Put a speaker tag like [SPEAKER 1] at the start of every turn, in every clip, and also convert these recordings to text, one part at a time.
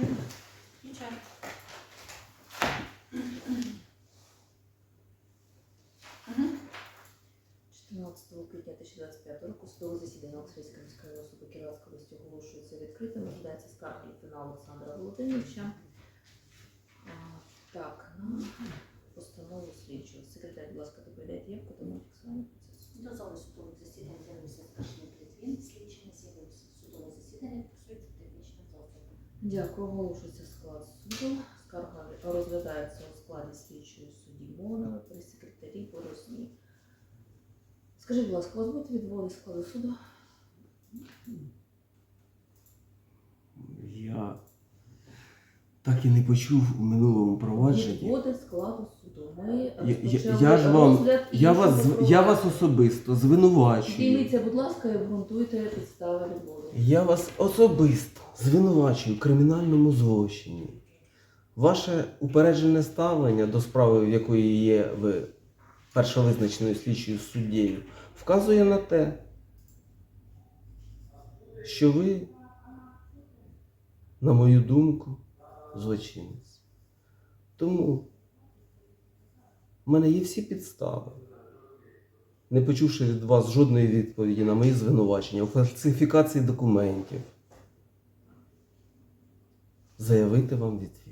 [SPEAKER 1] Включай. Угу. 14 квітня 2025 року судове засідання Оксфордської міської особи Кіровської області оголошується відкритим. Ожидається скарги фінал Олександра Володимировича. Так, на постанову слідчого. Секретарь, будь ласка, доповідайте явку, тому
[SPEAKER 2] фіксувати.
[SPEAKER 1] Дякую. Оголошується склад суду. Скарга розглядається у складі слідчої судді Монової при секретарі Борозні. Скажіть, будь ласка, вас будете відводи складу суду?
[SPEAKER 3] Я так і не почув у минулому провадженні.
[SPEAKER 1] Відводи складу суду. Ми
[SPEAKER 3] Я, я,
[SPEAKER 1] розпочали
[SPEAKER 3] я ж вам,
[SPEAKER 1] розгляд
[SPEAKER 3] я
[SPEAKER 1] іншого
[SPEAKER 3] вас, я
[SPEAKER 1] провадження.
[SPEAKER 3] вас особисто звинувачую.
[SPEAKER 1] Підійміться, будь ласка, і обґрунтуйте підстави відводу.
[SPEAKER 3] Я вас особисто звинувачую в кримінальному злочині. Ваше упереджене ставлення до справи, в якої є ви першовизначеною слідчою суддєю, вказує на те, що ви, на мою думку, злочинець. Тому в мене є всі підстави, не почувши від вас жодної відповіді на мої звинувачення у фальсифікації документів, заявити вам відвід.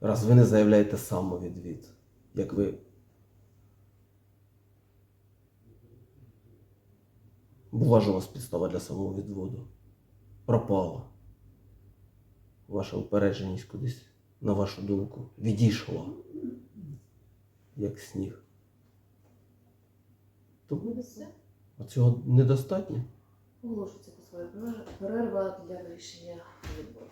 [SPEAKER 3] Раз ви не заявляєте самовідвід, як ви була ж у вас підстава для самовідводу. Пропала. Ваша упередженість кудись, на вашу думку, відійшла, як сніг. Тому а цього недостатньо.
[SPEAKER 1] Оголошується по своєму перерва для вирішення відводу.